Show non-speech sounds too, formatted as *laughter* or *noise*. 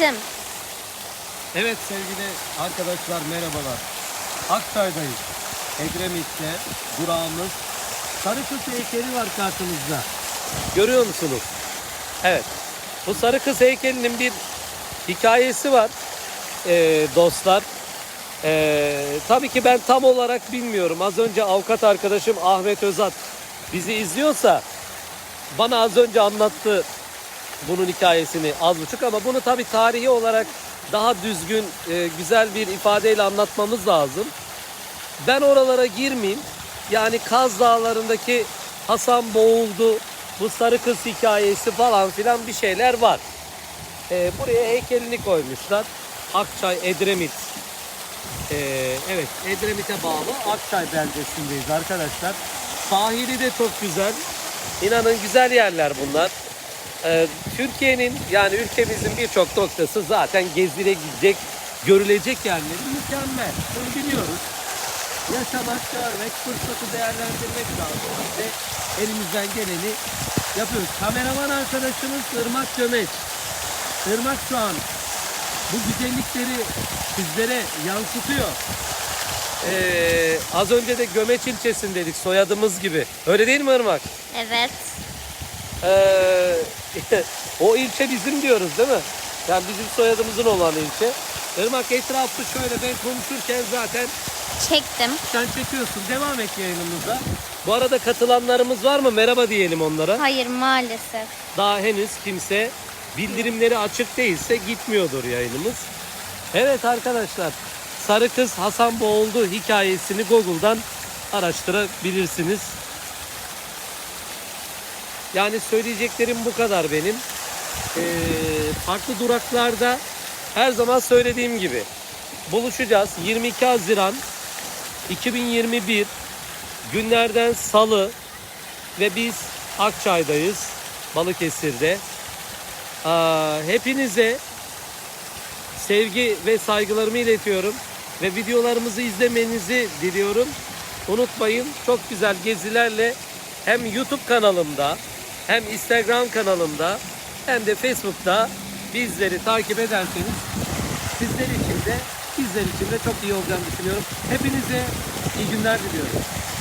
Ulaşım. Evet sevgili arkadaşlar merhabalar. Aktay'dayız. Edremit'te durağımız. Sarıkız heykeli var karşımızda. Görüyor musunuz? Evet. Bu sarı kız heykelinin bir hikayesi var ee, dostlar. Ee, tabii ki ben tam olarak bilmiyorum. Az önce avukat arkadaşım Ahmet Özat bizi izliyorsa bana az önce anlattı bunun hikayesini az buçuk ama bunu tabii tarihi olarak daha düzgün, e, güzel bir ifadeyle anlatmamız lazım. Ben oralara girmeyeyim. Yani Kaz Dağları'ndaki Hasan boğuldu, bu sarı kız hikayesi falan filan bir şeyler var. E, buraya heykelini koymuşlar. Akçay, Edremit. E, evet, Edremit'e bağlı Akçay beldesindeyiz arkadaşlar. Sahili de çok güzel. İnanın güzel yerler bunlar. Ee, Türkiye'nin yani ülkemizin birçok noktası zaten gezilecek, görülecek yerleri mükemmel. Bunu biliyoruz. Yaşamak, görmek, fırsatı değerlendirmek lazım. Biz de elimizden geleni yapıyoruz. Kameraman arkadaşımız Irmak Gömeç. Irmak şu an bu güzellikleri sizlere yansıtıyor. Ee, az önce de Gömeç ilçesindeydik soyadımız gibi. Öyle değil mi Irmak? Evet. Ee, *laughs* o ilçe bizim diyoruz değil mi? Yani bizim soyadımızın olan ilçe. Irmak etrafı şöyle ben konuşurken zaten Çektim. sen çekiyorsun. Devam et yayınımıza. Bu arada katılanlarımız var mı? Merhaba diyelim onlara. Hayır maalesef. Daha henüz kimse bildirimleri açık değilse gitmiyordur yayınımız. Evet arkadaşlar. Sarı Kız Hasan Boğuldu hikayesini Google'dan araştırabilirsiniz. Yani söyleyeceklerim bu kadar benim. Ee, farklı duraklarda her zaman söylediğim gibi buluşacağız. 22 Haziran 2021 günlerden salı ve biz Akçay'dayız. Balıkesir'de. Aa, hepinize sevgi ve saygılarımı iletiyorum ve videolarımızı izlemenizi diliyorum. Unutmayın çok güzel gezilerle hem YouTube kanalımda hem Instagram kanalımda hem de Facebook'ta bizleri takip ederseniz sizler için de bizler için de çok iyi olacağını düşünüyorum. Hepinize iyi günler diliyorum.